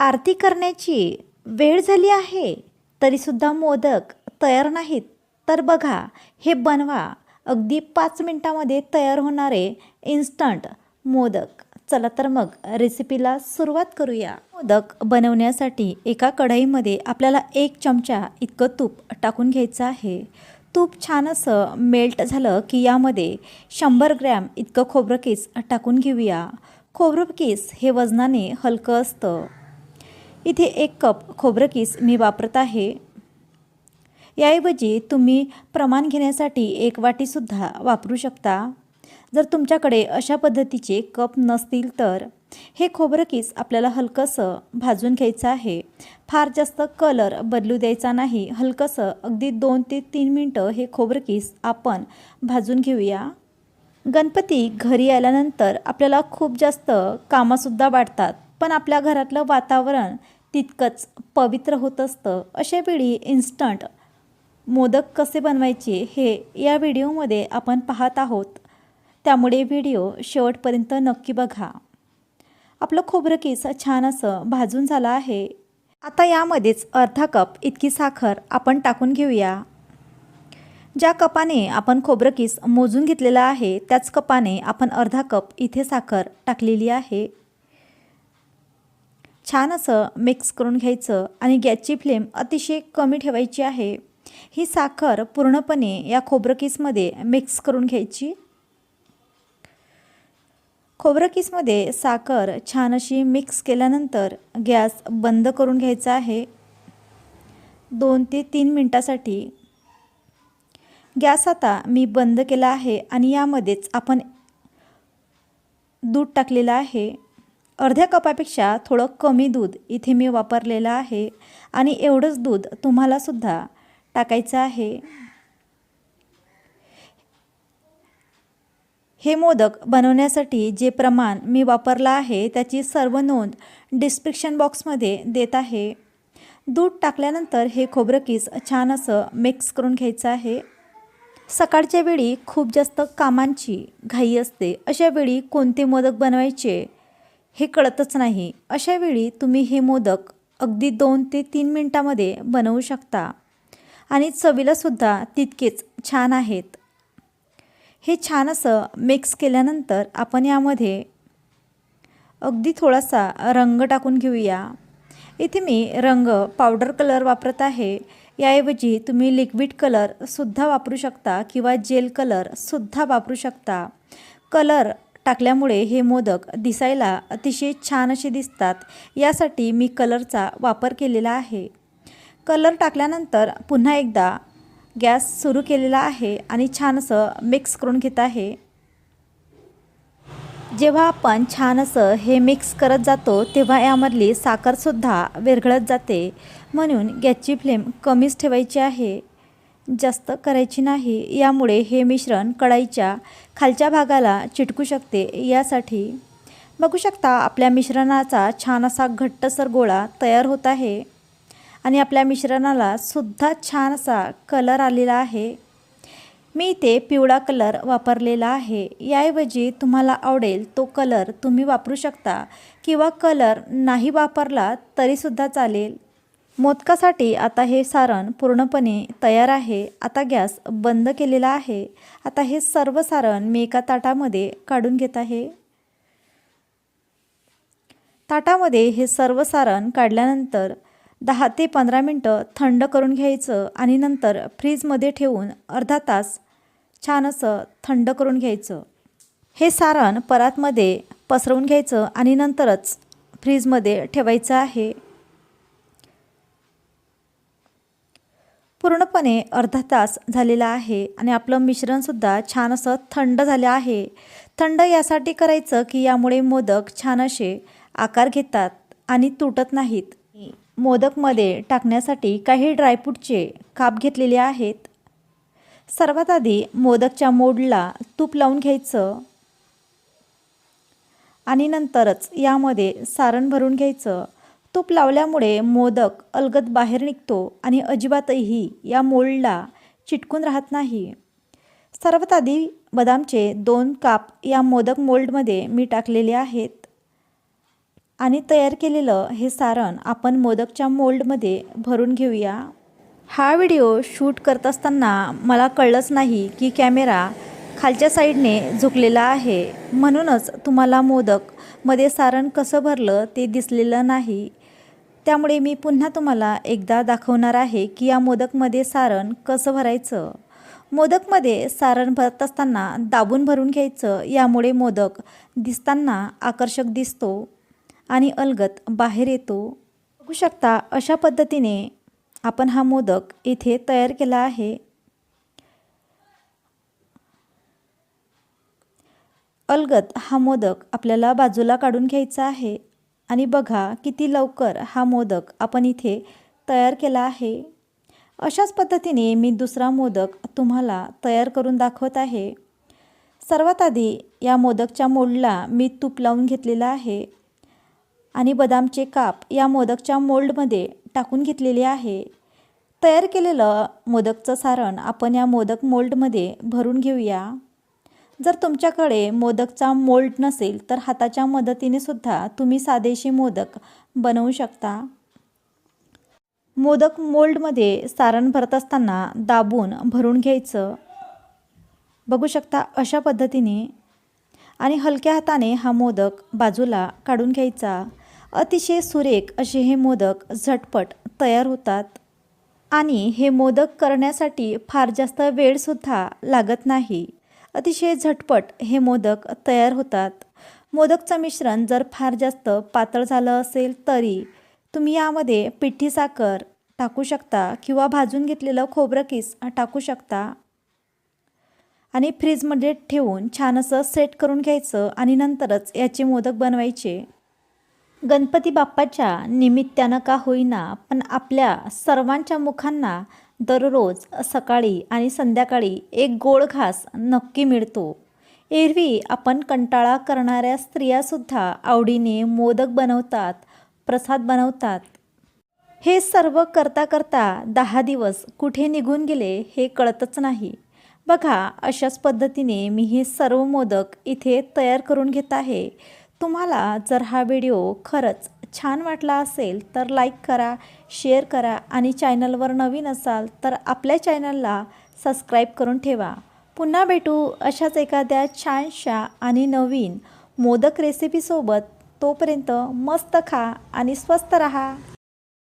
आरती करण्याची वेळ झाली आहे तरीसुद्धा मोदक तयार नाहीत. तर बघा हे बनवा. अगदी पाच मिनटामध्ये तयार होणारे इन्स्टंट मोदक. चला तर मग रेसिपीला सुरुवात करूया. मोदक बनवण्यासाठी एका कढईमध्ये आपल्याला एक चमचा इतकं तूप टाकून घ्यायचं आहे. तूप छान असं मेल्ट झालं की यामध्ये शंभर ग्रॅम इतकं खोबरं किस टाकून घेऊया. खोबरं किस हे वजनाने हलकं असतं. इथे एक कप खोबरं किस मी वापरत आहे. याऐवजी तुम्ही प्रमाण घेण्यासाठी एक वाटीसुद्धा वापरू शकता. जर तुमच्याकडे अशा पद्धतीचे कप नसतील तर हे खोबरं किस आपल्याला हलकंसं भाजून घ्यायचं आहे. फार जास्त कलर बदलू द्यायचा नाही. हलकंसं अगदी दोन ते तीन मिनटं हे खोबरं किस आपण भाजून घेऊया. गणपती घरी आल्यानंतर आपल्याला खूप जास्त कामंसुद्धा वाटतात पण आपल्या घरातलं वातावरण तितकंच पवित्र होत असतं. अशा वेळी इन्स्टंट मोदक कसे बनवायचे हे या व्हिडिओमध्ये आपण पाहत आहोत. त्यामुळे व्हिडिओ शेवटपर्यंत नक्की बघा. आपलं खोबरं केस छान असं भाजून झालं आहे. आता यामध्येच अर्धा कप इतकी साखर आपण टाकून घेऊया. ज्या कपाने आपण खोबरं किस मोजून घेतलेलं आहे त्याच कपाने आपण अर्धा कप इथे साखर टाकलेली आहे. छान असं मिक्स करून घ्यायचं आणि गॅसची फ्लेम अतिशय कमी ठेवायची आहे. ही साखर पूर्णपणे या खोबरं किसमध्ये मिक्स करून घ्यायची. खोबरं किसमध्ये साखर छान अशी मिक्स केल्यानंतर गॅस बंद करून घ्यायचा आहे. दोन ते तीन मिनटासाठी. गॅस आता मी बंद केला आहे आणि यामध्येच आपण दूध टाकलेलं आहे. अर्ध्या कपापेक्षा थोडं कमी दूध इथे मी वापरलेलं आहे आणि एवढंच दूध तुम्हालासुद्धा टाकायचं आहे. हे मोदक बनवण्यासाठी जे प्रमाण मी वापरलं आहे त्याची सर्व नोंद डिस्क्रिप्शन बॉक्समध्ये देत आहे. दूध टाकल्यानंतर हे खोबरं किस छान असं मिक्स करून घ्यायचं आहे. सकाळच्या वेळी खूप जास्त कामांची घाई असते. अशा वेळी कोणते मोदक बनवायचे? हे कळतच नाही. अशा वेळी तुम्ही हे मोदक अगदी दोन ते तीन मिनटामध्ये बनवू शकता. आणि चवीलासुद्धा तितकेच छान आहेत. हे छान असं मिक्स केल्यानंतर आपण यामध्ये अगदी थोडासा रंग टाकून घेऊया. इथे मी रंग पावडर कलर वापरत आहे. याऐवजी तुम्ही लिक्विड कलरसुद्धा वापरू शकता किंवा जेल कलरसुद्धा वापरू शकता. कलर टाकल्यामुळे हे मोदक दिसायला अतिशय छान असे दिसतात. यासाठी मी कलरचा वापर केलेला आहे. कलर टाकल्यानंतर पुन्हा एकदा गॅस सुरू केलेला आहे आणि छान असं मिक्स करून घेत आहे. जेव्हा आपण छान असं हे मिक्स करत जातो तेव्हा यामधली साखरसुद्धा विरघळत जाते. म्हणून गॅसची फ्लेम कमीच ठेवायची आहे. जास्त करायची नाही. यामुळे हे मिश्रण कढाईच्या खालच्या भागाला चिटकू शकते. यासाठी बघू शकता आपल्या मिश्रणाचा छान असा घट्टसर गोळा तयार होत आहे. आणि आपल्या मिश्रणाला सुद्धा छान असा कलर आलेला आहे. मी इथे पिवळा कलर वापरलेला आहे. याऐवजी तुम्हाला आवडेल तो कलर तुम्ही वापरू शकता. किंवा कलर नाही वापरला तरीसुद्धा चालेल. मोदकासाठी आता हे सारण पूर्णपणे तयार आहे. आता गॅस बंद केलेला आहे. आता हे सर्व सारण मी एका ताटामध्ये काढून घेत आहे. ताटामध्ये हे सर्व सारण काढल्यानंतर दहा ते पंधरा मिनटं थंड करून घ्यायचं आणि नंतर फ्रीजमध्ये ठेवून अर्धा तास छान असं थंड करून घ्यायचं. हे सारण परातमध्ये पसरवून घ्यायचं आणि नंतरच फ्रीजमध्ये ठेवायचं आहे. पूर्णपणे अर्धा तास झालेला आहे आणि आपलं मिश्रणसुद्धा छान असं थंड झालं आहे. थंड यासाठी करायचं की यामुळे मोदक छान असे आकार घेतात आणि तुटत नाहीत. मोदकमध्ये टाकण्यासाठी काही ड्रायफ्रूटचे काप घेतलेले आहेत. सर्वात आधी मोदकच्या मोडला तूप लावून घ्यायचं. आणि नंतरच यामध्ये सारण भरून घ्यायचं. तूप लावल्यामुळे मोदक अलगद बाहेर निघतो आणि अजिबातही या मोल्डला चिटकून राहत नाही. सर्वात आधी बदामचे दोन काप या मोदक मोल्डमध्ये मी टाकलेले आहेत. आणि तयार केलेलं हे सारण आपण मोदकच्या मोल्डमध्ये भरून घेऊया. हा व्हिडिओ शूट करत असताना मला कळलंच नाही की कॅमेरा खालच्या साईडने झुकलेला आहे. म्हणूनच तुम्हाला मोदकमध्ये सारण कसं भरलं ते दिसलेलं नाही. त्यामुळे मी पुन्हा तुम्हाला एकदा दाखवणार आहे की या मोदकमध्ये सारण कसं भरायचं. मोदकमध्ये सारण भरत असताना दाबून भरून घ्यायचं यामुळे मोदक दिसताना आकर्षक दिसतो आणि अलगत बाहेर येतो. बघू शकता अशा पद्धतीने आपण हा मोदक इथे तयार केला आहे. अलगत हा मोदक आपल्याला बाजूला काढून घ्यायचा आहे. आणि बघा किती लवकर हा मोदक आपण इथे तयार केला आहे. अशाच पद्धतीने मी दुसरा मोदक तुम्हाला तयार करून दाखवत आहे. सर्वात आधी या मोदकच्या मोल्डला मी तूप लावून घेतलेलं आहे आणि बदामचे काप या मोदकच्या मोल्डमध्ये टाकून घेतलेले आहे. तयार केलेलं मोदकचं सारण आपण या मोदक मोल्डमध्ये भरून घेऊया. जर तुमच्याकडे मोदकचा मोल्ड नसेल तर हाताच्या मदतीने सुद्धा तुम्ही साधेशी मोदक बनवू शकता. मोदक मोल्डमध्ये सारण भरत असताना दाबून भरून घ्यायचं. बघू शकता अशा पद्धतीने. आणि हलक्या हाताने हा मोदक बाजूला काढून घ्यायचा. अतिशय सुरेख असे हे मोदक झटपट तयार होतात. आणि हे मोदक करण्यासाठी फार जास्त वेळसुद्धा लागत नाही. अतिशय झटपट हे मोदक तयार होतात. मोदकचं मिश्रण जर फार जास्त पातळ झालं असेल तरी तुम्ही यामध्ये पिठी साखर टाकू शकता किंवा भाजून घेतलेलं खोबरं किस टाकू शकता. आणि फ्रीजमध्ये ठेवून छान असं सेट करून घ्यायचं आणि नंतरच याचे मोदक बनवायचे. गणपती बाप्पाच्या निमित्तानं का होईना पण आपल्या सर्वांच्या मुखांना दररोज सकाळी आणि संध्याकाळी एक गोड घास नक्की मिळतो. एरवी आपण कंटाळा करणाऱ्या स्त्रियासुद्धा आवडीने मोदक बनवतात प्रसाद बनवतात. हे सर्व करता करता दहा दिवस कुठे निघून गेले हे कळतच नाही. बघा अशाच पद्धतीने मी हे सर्व मोदक इथे तयार करून घेत आहे. तुम्हाला जर हा व्हिडिओ खरंच छान वाटला असेल तर लाईक करा शेअर करा आणि चॅनलवर नवीन असाल तर आपल्या चॅनलला सबस्क्राईब करून ठेवा. पुन्हा भेटू अशाच एखाद्या छानशा आणि नवीन मोदक रेसिपीसोबत तोपर्यंत मस्त खा आणि स्वस्त रहा.